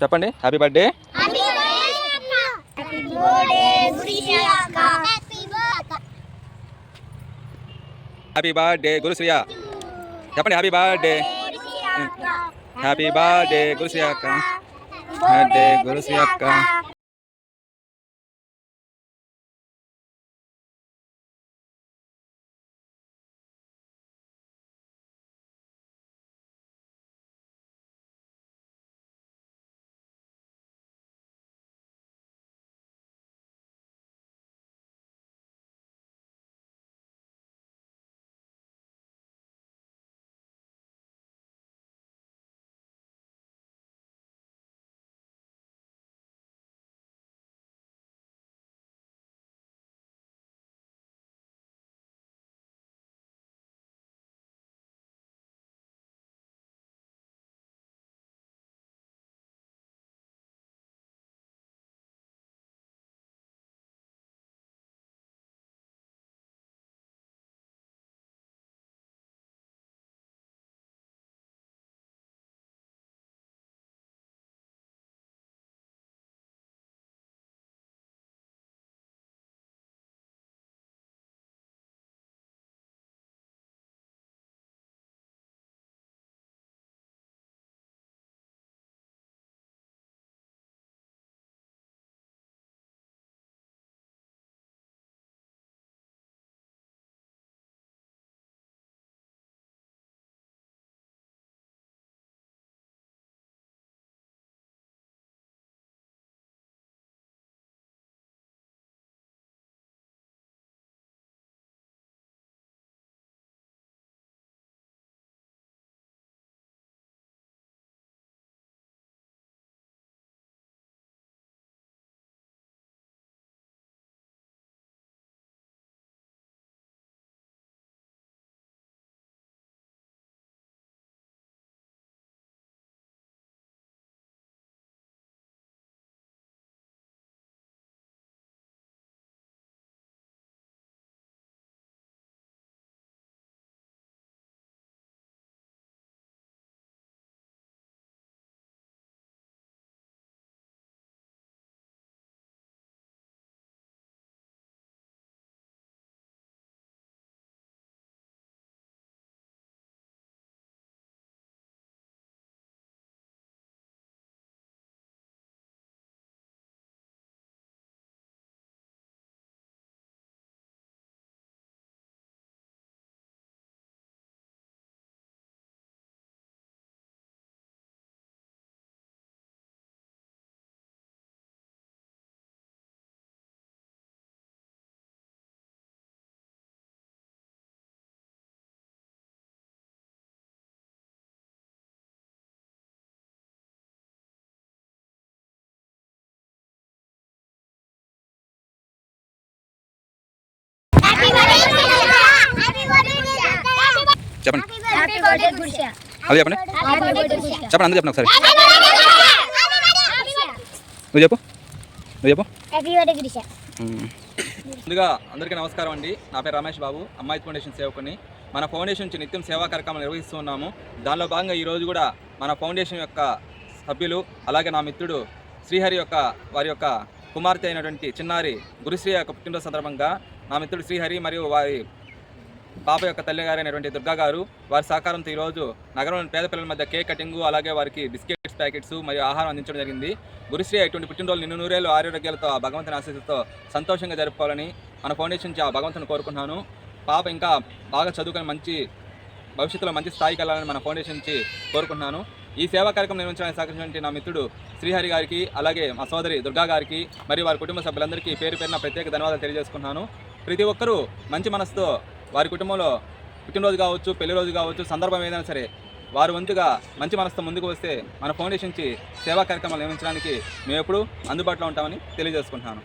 చెప్పండి happy birthday happy birthday గురుశ్రీయ చెప్పండి happy birthday happy birthday Gurushri అక్క. బర్త్డే గురుశ్రీ అక్క. చెప్పండి. అది చెప్పండి. చెప్పండి అందరూ చెప్పండి. ఒకసారి. నువ్వు చెప్పు. నువ్వు చెప్పు. ముందుగా అందరికీ నమస్కారం అండి. నా పేరు రమేష్ బాబు. అమ్మాయి ఫౌండేషన్ సేవకుని. మన ఫౌండేషన్ నుంచి నిత్యం సేవా కార్యక్రమాలు నిర్వహిస్తూ ఉన్నాము. దానిలో భాగంగా ఈరోజు కూడా మన ఫౌండేషన్ యొక్క సభ్యులు అలాగే నా మిత్రుడు శ్రీహరి యొక్క వారి యొక్క కుమార్తె అయినటువంటి చిన్నారి గురుశ్రీ యొక్క పుట్టినరోజు సందర్భంగా నా మిత్రుడు శ్రీహరి మరియు వారి పాప యొక్క తల్లిగారైనటువంటి దుర్గా గారు వారి సహకారంతో ఈరోజు నగరంలోని పేద పిల్లల మధ్య కేక్ కటింగ్ అలాగే వారికి బిస్కెట్స్ ప్యాకెట్స్ మరియు ఆహారం అందించడం జరిగింది. గురుశ్రీ అటువంటి పుట్టినరోజు నిన్ను నూరేళ్ళు ఆరోగ్యాలతో ఆ భగవంతుని ఆశీస్సుతో సంతోషంగా జరుపుకోవాలని మన ఫౌండేషన్ నుంచి ఆ భగవంతుని కోరుకుంటున్నాను. పాప ఇంకా బాగా చదువుకొని మంచి భవిష్యత్తులో మంచి స్థాయికి వెళ్ళాలని మన ఫౌండేషన్ నుంచి కోరుకుంటున్నాను. ఈ సేవా కార్యక్రమం నిర్వహించడానికి సహకరించినటువంటి నా మిత్రుడు శ్రీహరి గారికి అలాగే మా సోదరి దుర్గా గారికి మరియు వారి కుటుంబ సభ్యులందరికీ పేరు పేరున ప్రత్యేక ధన్యవాదాలు తెలియజేసుకున్నాను ప్రతి ఒక్కరూ మంచి మనసుతో వారి కుటుంబంలో పుట్టినరోజు కావచ్చు పెళ్ళి రోజు కావచ్చు సందర్భం ఏదైనా సరే వారు వంతుగా మంచి మనసుతో ముందుకు వస్తే మన ఫౌండేషన్ సేవా కార్యక్రమాలు నిర్వహించడానికి మేము ఎప్పుడూ అందుబాటులో ఉంటామని తెలియజేసుకుంటున్నాను.